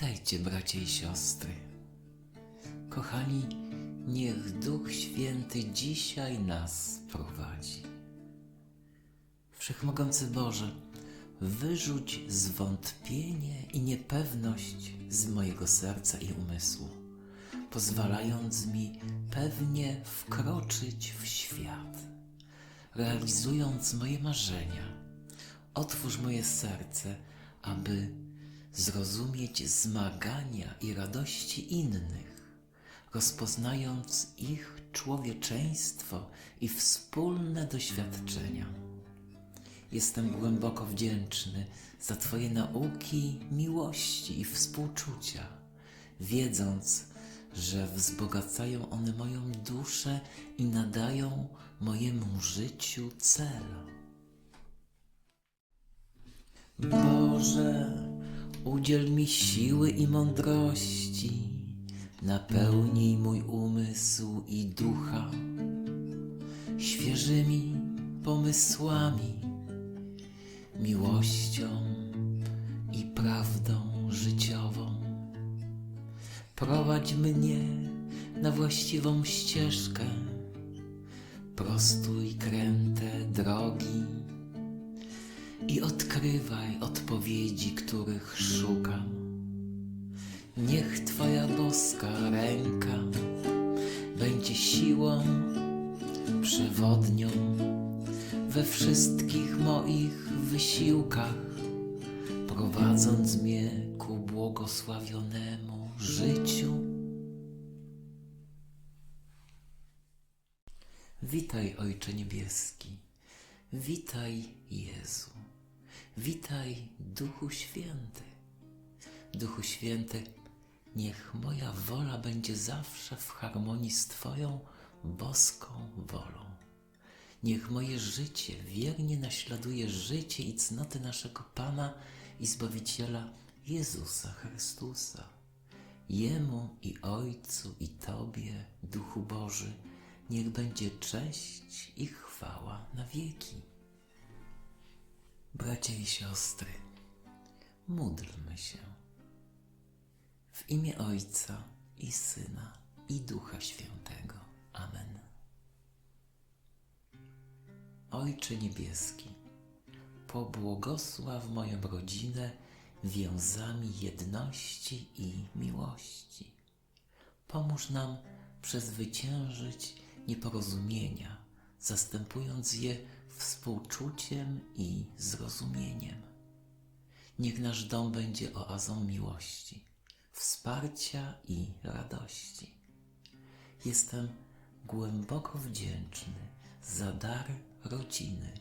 Witajcie, bracia i siostry. Kochani, niech Duch Święty dzisiaj nas prowadzi. Wszechmogący Boże, wyrzuć zwątpienie i niepewność z mojego serca i umysłu, pozwalając mi pewnie wkroczyć w świat, realizując moje marzenia. Otwórz moje serce, aby zrozumieć zmagania i radości innych, rozpoznając ich człowieczeństwo i wspólne doświadczenia. Jestem głęboko wdzięczny za Twoje nauki miłości i współczucia, wiedząc, że wzbogacają one moją duszę i nadają mojemu życiu cel. Boże, udziel mi siły i mądrości, napełnij mój umysł i ducha świeżymi pomysłami, miłością i prawdą życiową. Prowadź mnie na właściwą ścieżkę, prostuj kręte drogi i odkrywaj odpowiedzi, których szukam. Niech Twoja boska ręka będzie siłą przewodnią we wszystkich moich wysiłkach, prowadząc mnie ku błogosławionemu życiu. Witaj, Ojcze Niebieski. Witaj, Jezu. Witaj, Duchu Święty. Duchu Święty, niech moja wola będzie zawsze w harmonii z Twoją boską wolą. Niech moje życie wiernie naśladuje życie i cnoty naszego Pana i Zbawiciela Jezusa Chrystusa. Jemu i Ojcu i Tobie, Duchu Boży, niech będzie cześć i chwała na wieki. Bracia i siostry, módlmy się. W imię Ojca i Syna i Ducha Świętego. Amen. Ojcze Niebieski, pobłogosław moją rodzinę więzami jedności i miłości. Pomóż nam przezwyciężyć nieporozumienia, zastępując je współczuciem i zrozumieniem. Niech nasz dom będzie oazą miłości, wsparcia i radości. Jestem głęboko wdzięczny za dar rodziny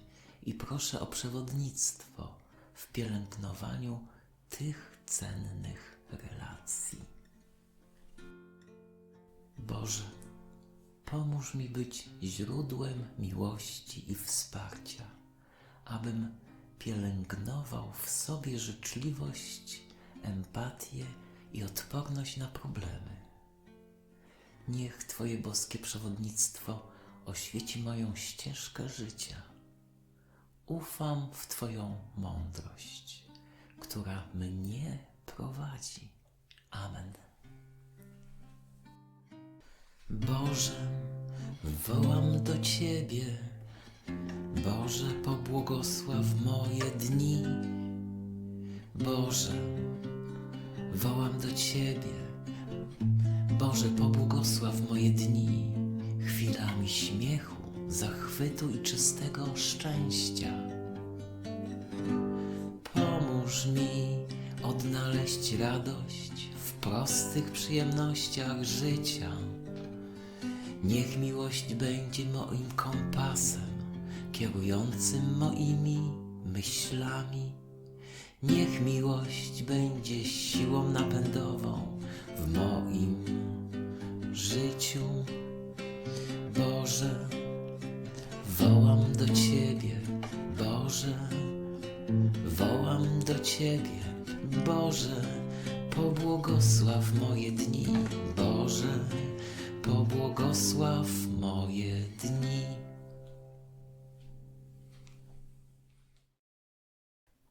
i proszę o przewodnictwo w pielęgnowaniu tych cennych relacji. Boże, pomóż mi być źródłem miłości i wsparcia, abym pielęgnował w sobie życzliwość, empatię i odporność na problemy. Niech Twoje boskie przewodnictwo oświeci moją ścieżkę życia. Ufam w Twoją mądrość, która mnie prowadzi. Amen. Boże, wołam do Ciebie. Boże, pobłogosław moje dni. Boże, wołam do Ciebie. Boże, pobłogosław moje dni chwilami śmiechu, zachwytu i czystego szczęścia. Pomóż mi odnaleźć radość w prostych przyjemnościach życia. Niech miłość będzie moim kompasem, kierującym moimi myślami. Niech miłość będzie siłą napędową w moim życiu. Boże, wołam do Ciebie, Boże, wołam do Ciebie, Boże, pobłogosław moje dni, Boże, pobłogosław moje dni.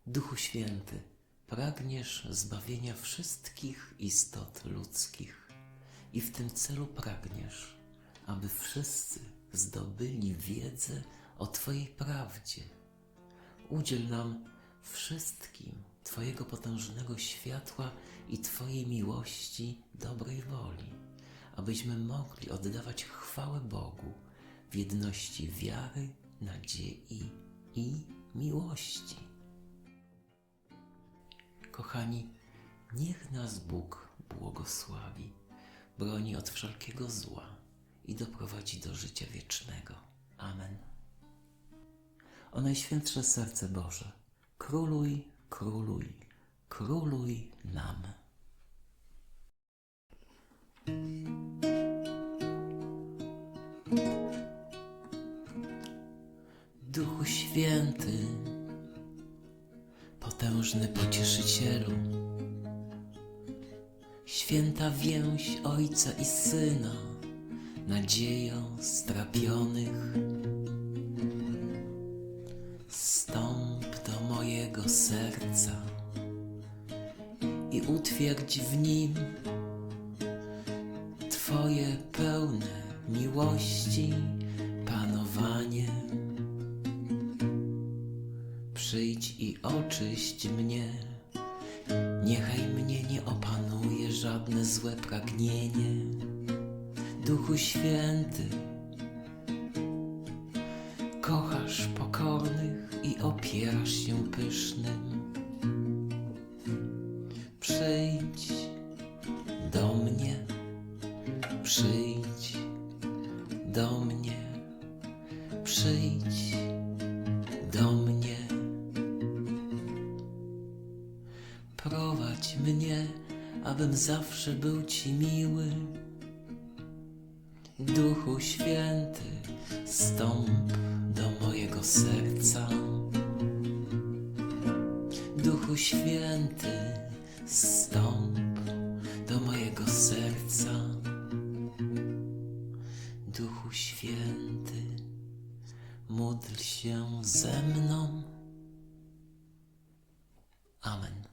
Duchu Święty, pragniesz zbawienia wszystkich istot ludzkich i w tym celu pragniesz, aby wszyscy zdobyli wiedzę o Twojej prawdzie. Udziel nam wszystkim Twojego potężnego światła i Twojej miłości, dobrej woli, abyśmy mogli oddawać chwałę Bogu w jedności wiary, nadziei i miłości. Kochani, niech nas Bóg błogosławi, broni od wszelkiego zła i doprowadzi do życia wiecznego. Amen. O Najświętsze Serce Boże, króluj, króluj, króluj nam. Duchu Święty, potężny pocieszycielu, święta więź Ojca i Syna, nadzieją strapionych, Stąp do mojego serca i utwierdź w nim Twoje pełne miłości panowanie. Przyjdź i oczyść mnie, niechaj mnie nie opanuje żadne złe pragnienie. Duchu Święty, kochasz pokornych i opierasz się pysznym. Przyjdź do mnie, przyjdź Prowadź mnie, abym zawsze był Ci miły. Duchu Święty, stąp do mojego serca. Duchu Święty, stąp do mojego serca. Duchu Święty, módl się ze mną. Amen.